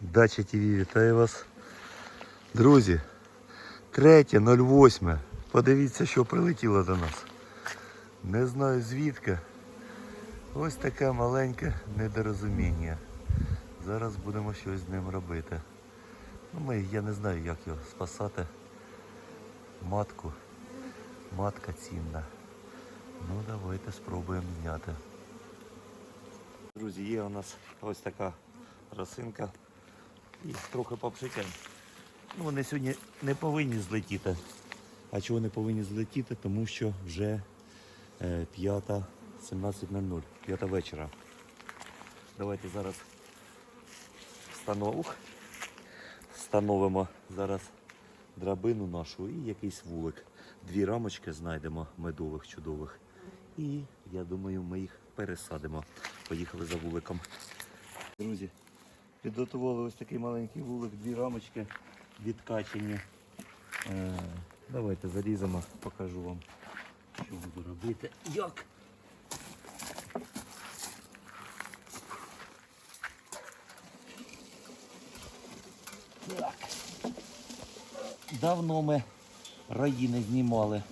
Дача ТВ вітаю вас. Друзі, 3.08. Подивіться, що прилетіло до нас. Не знаю звідки. Ось таке маленьке недорозуміння. Зараз будемо щось з ним робити. Ну, ми, я не знаю, як його спасати. Матку. Матка цінна. Ну, давайте спробуємо зняти. Друзі, є у нас ось така росинка і трохи попшикаємо. Ну, вони сьогодні не повинні злетіти. А чого не повинні злетіти? Тому що вже е, 5, вечора. Давайте зараз встанов... Ух. встановимо зараз драбину нашу і якийсь вулик. Дві рамочки знайдемо медових чудових. І я думаю, ми їх пересадимо. Поїхали за вуликом. Друзі, підготували ось такий маленький вулик, дві рамочки відкачені. Е, давайте заріземо, покажу вам, що буду робити. Як? Давно ми раї не знімали,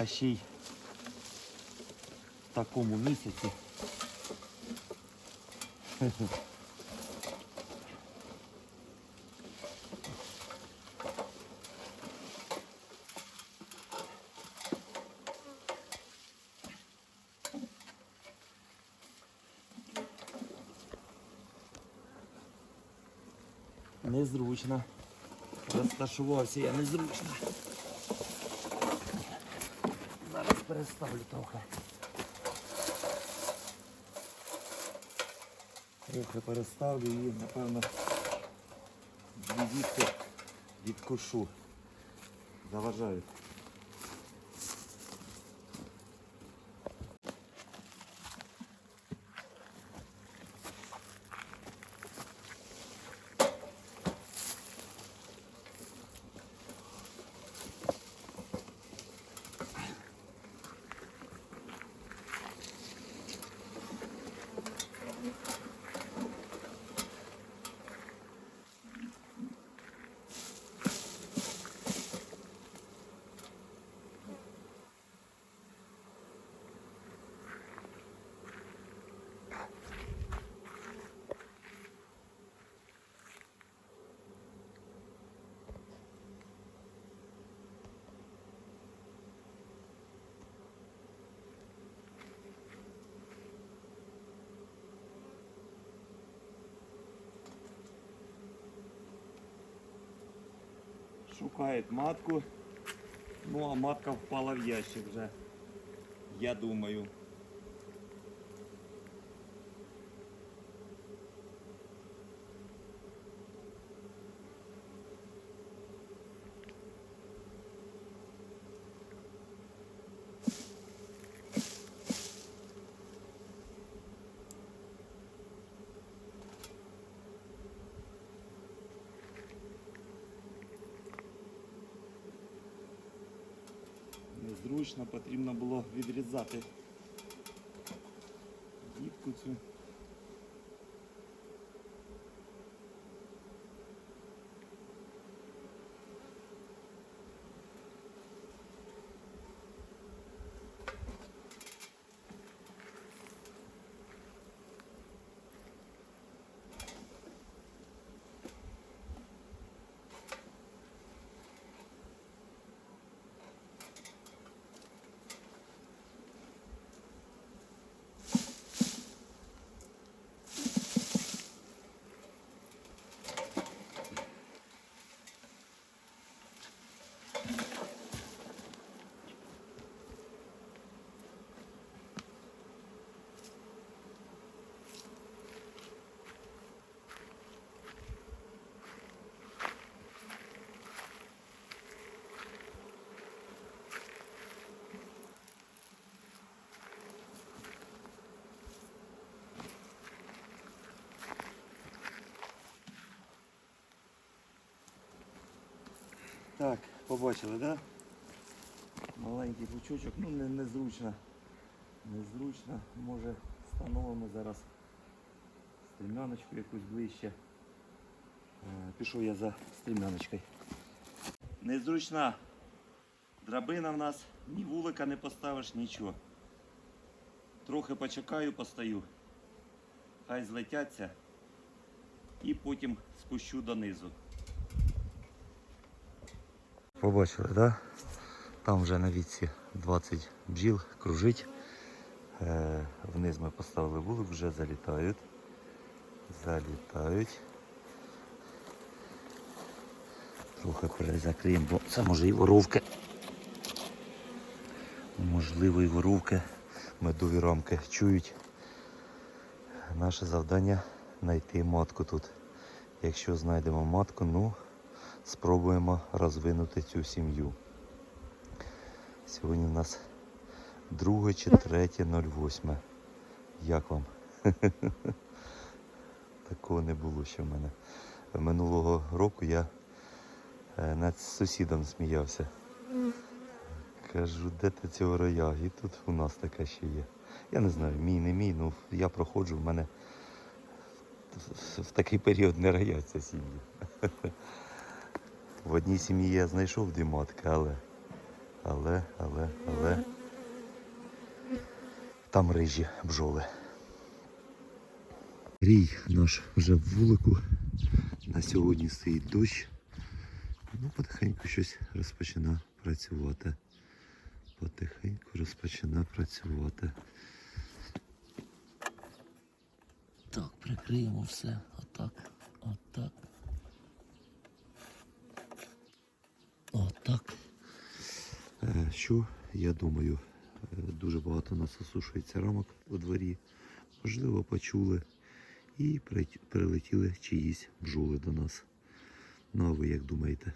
а ще й в такому місяці. Незручно. Розташувався я незручно. Зараз переставлю трохи. Трохи переставлю і, напевно, дві дітки відкушу. Заважають. Шукають матку. Ну а матка впала в ящик вже. Я думаю. Незручно, потрібно було відрізати дітку цю. Так, побачили, да? Маленький пучочок, ну не, незручно. Незручно. Може встановимо зараз стрімяночку якусь ближче. Е, Пішов я за стрімяночкою. Незручна драбина в нас, ні вулика не поставиш, нічого. Трохи почекаю, постою. Хай злетяться і потім спущу донизу. Побачили, так? Да? Там вже на віці 20 бджіл кружить. Е, вниз ми поставили вулик, вже залітають. Залітають. Трохи перезакриємо, бо це може і воровки. Можливо, і воровки. Медові рамки чують. Наше завдання знайти матку тут. Якщо знайдемо матку, ну спробуємо розвинути цю сім'ю. Сьогодні у нас 2 чи 3.08. Як вам? Такого не було ще в мене. Минулого року я е, над сусідом сміявся. Кажу, де ти цього роя? І тут у нас таке ще є. Я не знаю, мій, не мій, ну я проходжу, в мене в- такий період не рояться сім'ї. В одній сім'ї я знайшов дві матки, але, але, але, але там рижі бджоли. Рій наш вже в вулику. На сьогодні стоїть дощ. Ну, потихеньку щось розпочина працювати. Потихеньку розпочина працювати. Так, прикриємо все. Отак. Отак. Отак. Е, Що я думаю? Е, Дуже багато нас осушується рамок у дворі. Можливо, почули і прилетіли чиїсь бджоли до нас. Ну а ви як думаєте?